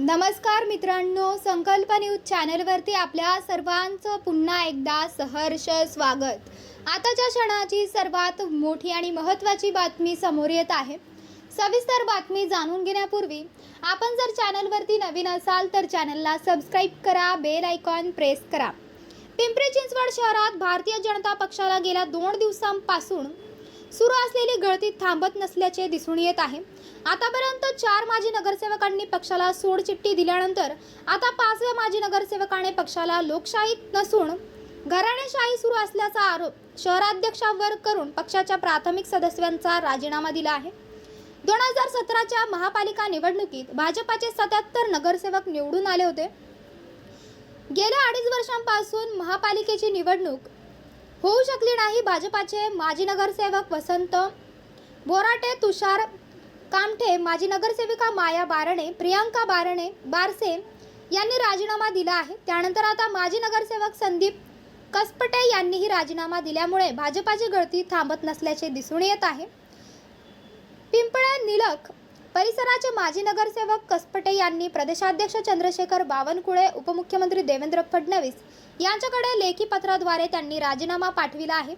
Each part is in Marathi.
नमस्कार मित्रांनो संकल्प न्यूज चॅनलवरती आपल्या सर्वांचं पुन्हा एकदा सहर्ष स्वागत. आताच्या क्षणाची सर्वात मोठी आणि महत्त्वाची बातमी समोर येत आहे. सविस्तर बातमी जाणून घेण्यापूर्वी आपण जर चॅनलवरती नवीन असाल तर चॅनलला सबस्क्राईब करा बेल आयकॉन प्रेस करा. पिंपरी चिंचवड शहरात भारतीय जनता पक्षाला गेल्या दोन दिवसांपासून सुरू असलेली गळती थांबत नसल्याचे दिसून येत आहे. आतापर्यंत चार माजी नगरसेवकांनी पक्षाला सोडचिठ्ठी दिल्यानंतर आता पाचव्या माजी नगरसेवकाने पक्षाला लोकशाहीत नसून घराणेशाही सुरू असल्याचा आरोप शहराध्यक्षावर करून पक्षाच्या प्राथमिक सदस्यांचा राजीनामा दिला आहे. दोन हजार सतराच्या महापालिका निवडणुकीत भाजपाचे सत्याहत्तर नगरसेवक निवडून आले होते. गेल्या अडीच वर्षांपासून महापालिकेची निवडणूक होऊ शकली नाही. भाजपाचे माजी नगरसेवक वसंत बोराटे तुषार कामठे माजी नगरसेविका माया बारणे प्रियांका बारणे बारसे यांनी राजीनामा दिला आहे. त्यानंतर आता माजी नगरसेवक संदीप कसपटे यांनीही राजीनामा दिल्यामुळे भाजपाची गळती थांबत नसल्याचे दिसून येत आहे. पिंपळे निलक परिसराचे माजी नगरसेवक कसपटे यांनी प्रदेशाध्यक्ष चंद्रशेखर बावनकुळे उपमुख्यमंत्री देवेंद्र फडणवीस यांच्याकडे लेखी पत्राद्वारे त्यांनी राजीनामा पाठविला आहे.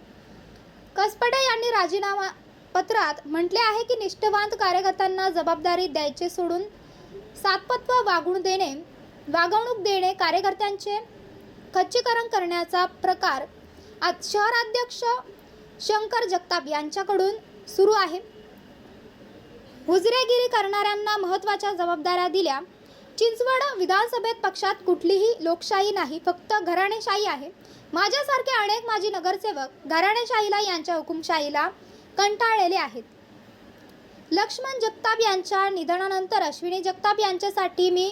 कसपटे यांनी राजीनामा पत्रात म्हटले आहे की निष्ठवांत कार्यकर्त्यांना जबाबदारी द्यायचे सोडून सातपत्व वागणूक देणे वागवणूक देणे कार्यकर्त्यांचे खच्चीकरण करण्याचा प्रकार आज शहराध्यक्ष शंकर जगताप यांच्याकडून सुरू आहे. हुजरेगिरी करणाऱ्यांना महत्त्वाच्या जबाबदाऱ्या दिल्या. चिंचवड विधानसभेत पक्षात कुठलीही लोकशाही नाही फक्त घराणेशाही आहे. माझ्यासारखे अनेक माजी नगरसेवक घराणेशाहीला यांच्या हुकुमशाहीला कंटाळलेले आहेत. लक्ष्मण जगताप यांच्या निधनानंतर अश्विनी जगताप यांच्यासाठी मी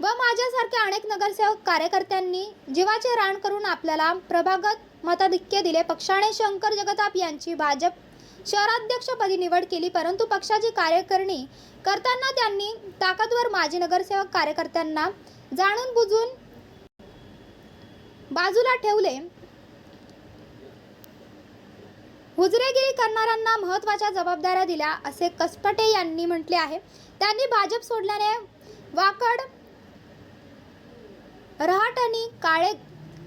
व माझ्यासारख्या अनेक नगरसेवक कार्यकर्त्यांनी जीवाचे रान करून आपल्याला प्रभागत मताधिक्य दिले. पक्षाने शंकर जगताप यांची भाजप शहराध्यक्षपदी निवड केली परंतु पक्षाची कार्यकारिणी करताना त्यांनी ताकदवर माजी नगरसेवक कार्यकर्त्यांना जाणून बुजून बाजूला ठेवले. हुजरेगिरी करणाऱ्यांना महत्त्वाच्या जबाबदाऱ्या दिल्या असे कसपटे यांनी म्हटले आहे. त्यांनी भाजप सोडल्याने वाकड रहाट आणि काळे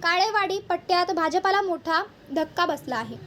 काळेवाडी पट्ट्यात भाजपाला मोठा धक्का बसला आहे.